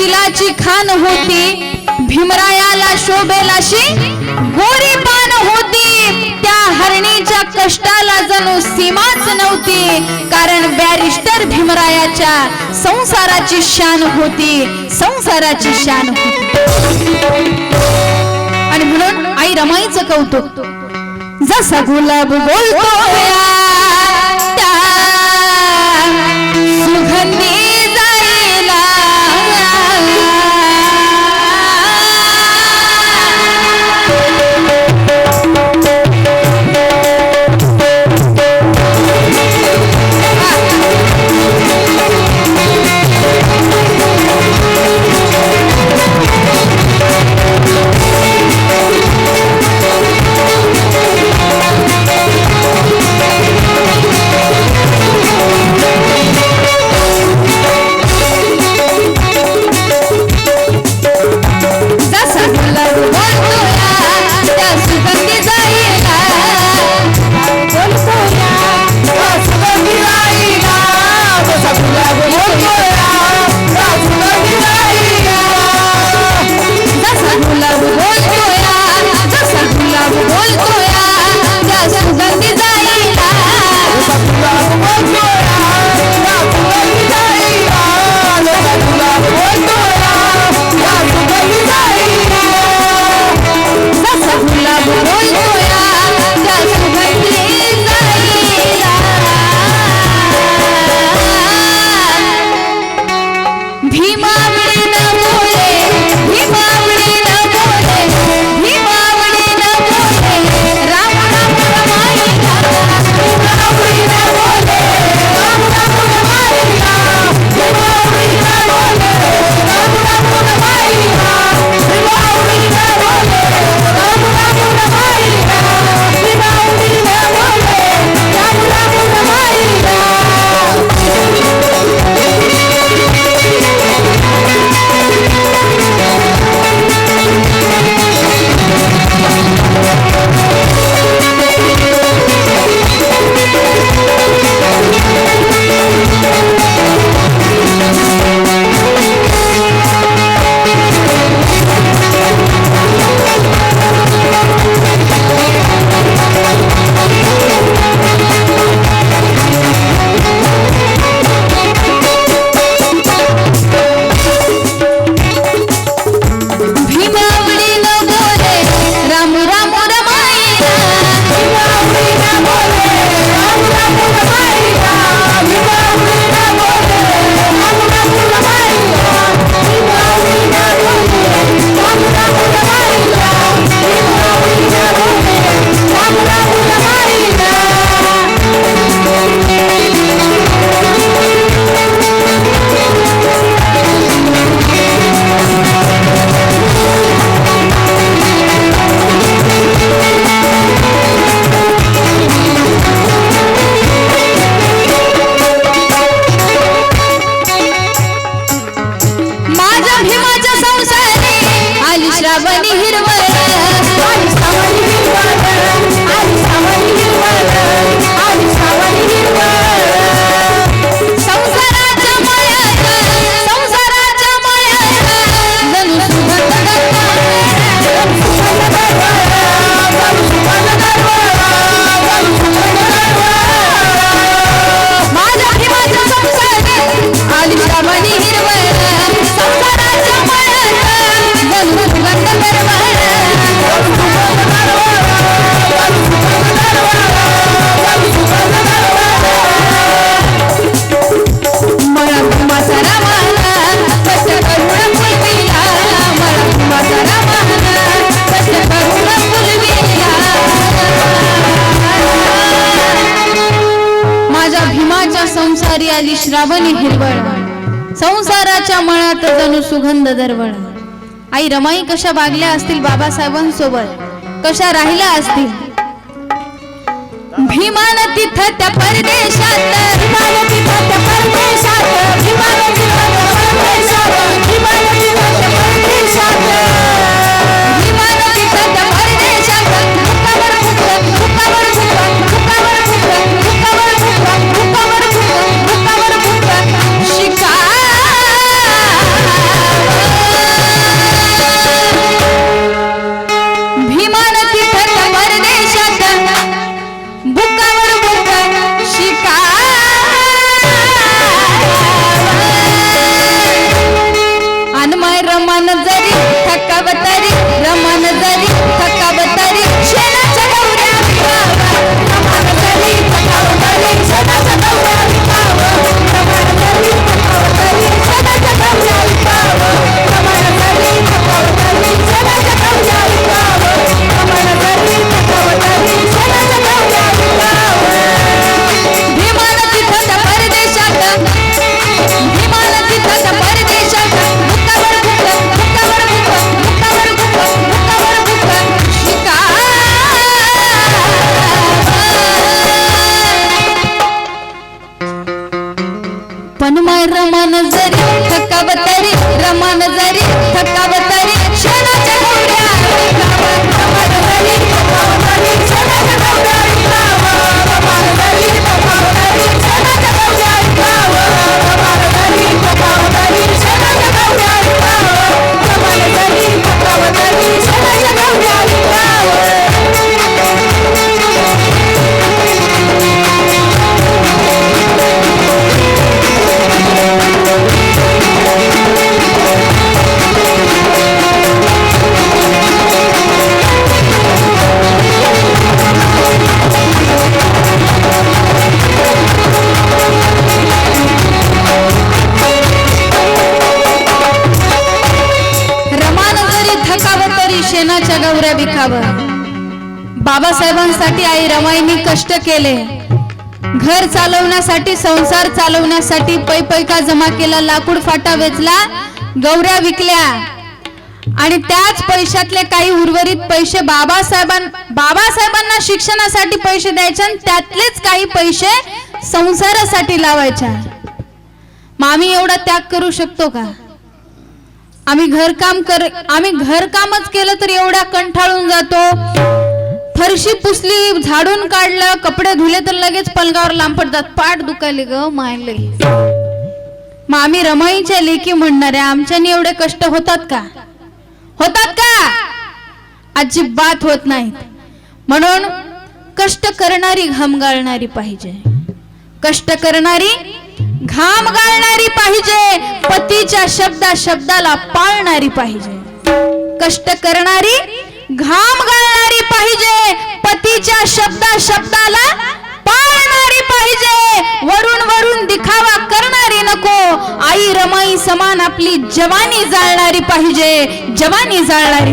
शिलाची खान होती. भीमरायाला शोभेलाशी गोरी पान होती. त्या हरणीच्या कष्टाला जणू सीमाच नव्हती. कारण बॅरिस्टर भीमरायाच्या संसाराची शान होती. संसाराची शान होती. आणि म्हणून आई रमाईच कौतुक. जसा गुलाब बोलतो त्या सुगंधी झाली श्रावणी हिरवळ. संसाराच्या मळात जणू सुगंध दरवळ. आई रमाई कशा वागल्या असतील बाबासाहेबांसोबत? कशा राहिल्या असतील? भीमान तिथ त्या परदेशात भीमान त्या परदेशात भीमान रमन रमान जरी थकावतरी रमान जरी थकावतरी क्षणाच्या शेणाच्या गौऱ्या विकाव बाबासाहेबांसाठी आई रमाईनी कष्ट केले. घर चालवण्यासाठी संसार चालवण्यासाठी पै पैका जमा केला लाकूड फाटा वेचला गौऱ्या विकल्या. आणि त्याच पैशातले काही उर्वरित पैसे बाबासाहेबां बाबासाहेबांना शिक्षणासाठी पैसे द्यायचे आणि त्यातलेच काही पैसे संसारासाठी लावायच्या मग आम्ही एवढा त्याग करू शकतो का? आम्ही घरकाम कर आम्ही घरकामच केलं तर एवढ्या कंठाळून जातो. फरशी पुसली झाडून काढलं कपडे धुले तर लगेच पलगावर लांब पडतात पाठ दुखायले ग मायले. मग आम्ही रमाईच्या लेखी म्हणणाऱ्या आमच्यानी एवढे कष्ट होतात का? होतात का? अजिबात होत नाहीत. म्हणून कष्ट करणारी घाम गाळणारी पाहिजे. कष्ट करणारी घाम गाळणारी पाहिजे पतीच्या शब्दा शब्दाला पाळणारी पाहिजे. कष्ट करणारी घाम गाळणारी पाहिजे पतीच्या शब्दा शब्दाला पाळणारी पाहिजे. वरून वरून दिखावा करणारी नको. आई रमाई समान आपली जवानी जाळणारी पाहिजे जवानी जाळणारी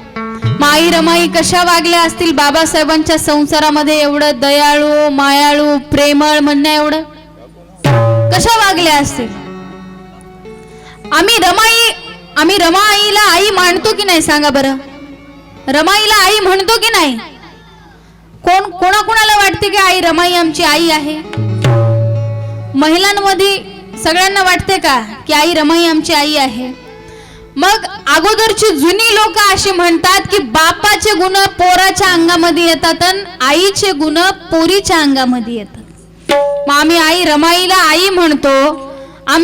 आई रमाई कशा वागल्या असतील बाबासाहेबांच्या संसारामध्ये? एवढं दयाळू मायाळू प्रेमळ म्हणणं एवढं? कशा वागल्या असतील? आम्ही रमाई आम्ही रमाईला आई मानतो की नाही सांगा बरं? रमाईला आई म्हणतो की नाही? कोण कोणाकोणाला वाटते की आई रमाई आमची आई आहे? महिलांमध्ये सगळ्यांना वाटते का की आई रमाई आमची आई आहे? मग अगोदरची जुनी लोक अशी म्हणतात की बापाचे गुण पोराच्या अंगामध्ये येतात आईचे गुण पोरीच्या अंगामध्ये येतात. मग आम्ही आई रमाईला आई म्हणतो